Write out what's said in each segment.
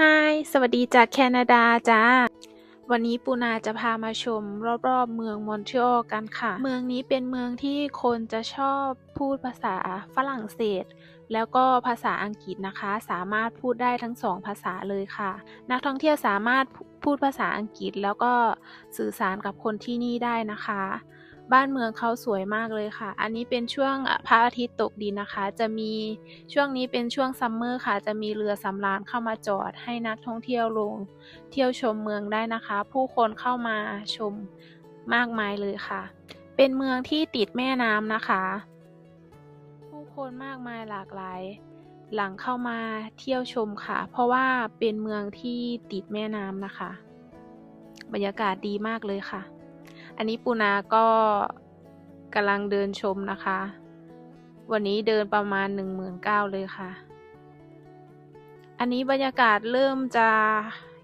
ฮายสวัสดีจากแคนาดาจ้า วันนี้ปูนาจะพามาชมรอบๆ เมืองมอนทรีออลกันค่ะ เมืองนี้เป็นเมืองที่คนจะชอบพูดภาษาฝรั่งเศส แล้วก็ภาษาอังกฤษนะคะ สามารถพูดได้ทั้งสองภาษาเลยค่ะ นักท่องเที่ยวสามารถพูดภาษาอังกฤษแล้วก็สื่อสารกับคนที่นี่ได้นะคะ บ้านเมืองเขาสวยมากเลยค่ะ อันนี้เป็นช่วงพระอาทิตย์ตกดินนะคะ จะมีช่วงนี้เป็นช่วงซัมเมอร์ค่ะ จะมีเรือสำราญเข้ามาจอดให้นักท่องเที่ยวลง เที่ยวชมเมืองได้นะคะ ผู้คนเข้ามาชมมากมายเลยค่ะ เป็นเมืองที่ติดแม่น้ำนะคะ ผู้คนมากมายหลากหลาย หลังเข้ามาเที่ยวชมค่ะ เพราะว่าเป็นเมืองที่ติดแม่น้ำนะคะ บรรยากาศดีมากเลยค่ะ อันนี้ปูนาก็กำลังเดินชมนะคะ วันนี้เดินประมาณ 1 9 0 0 0เลยค่ะ อันนี้บรรยากาศเริ่มจะ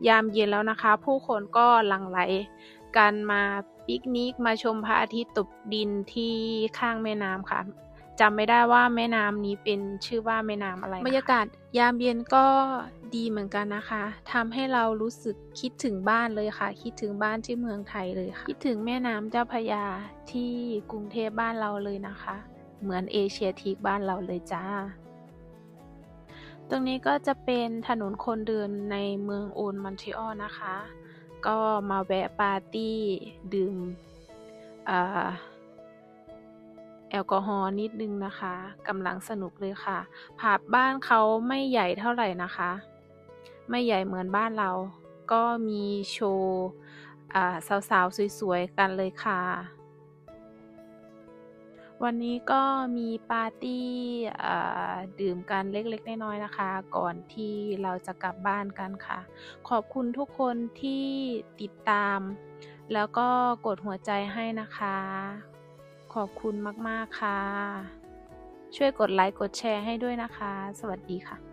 ยามเย็นแล้วนะคะ ผู้คนก็หลั่งไหลกันมาปิกนิกมาชมพระอาทิตย์ตกดินที่ข้างแม่น้ำค่ะ จำไม่ได้ว่าแม่น้ำนี้เป็นชื่อว่าแม่น้ำอะไรบรรยากาศยามเย็นก็ดีเหมือนกันนะคะทำให้เรารู้สึกคิดถึงบ้านเลยค่ะ คิดถึงบ้านที่เมืองไทยเลยค่ะ คิดถึงแม่น้ำเจ้าพระยาที่กรุงเทพบ้านเราเลยนะคะ เหมือนเอเชียทีกบ้านเราเลยจ้า ตรงนี้ก็จะเป็นถนนคนเดินในเมืองโอนมอนทรีออลนะคะ ก็มาแวะปาร์ตี้ดื่มอ่า แอลกอฮอล์นิดนึงนะคะกำลังสนุกเลยค่ะผับบ้านเขาไม่ใหญ่เท่าไหร่นะคะ ไม่ใหญ่เหมือนบ้านเรา ก็มีโชว์สาวๆ สวยๆ กันเลยค่ะ วันนี้ก็มีปาร์ตี้ดื่มกันเล็กๆ น้อยๆ นะคะ ก่อนที่เราจะกลับบ้านกันค่ะ ขอบคุณทุกคนที่ติดตาม แล้วก็กดหัวใจให้นะคะ ขอบคุณมาก ๆ ค่ะ ช่วยกดไลค์ กดแชร์ให้ด้วยนะคะ สวัสดีค่ะ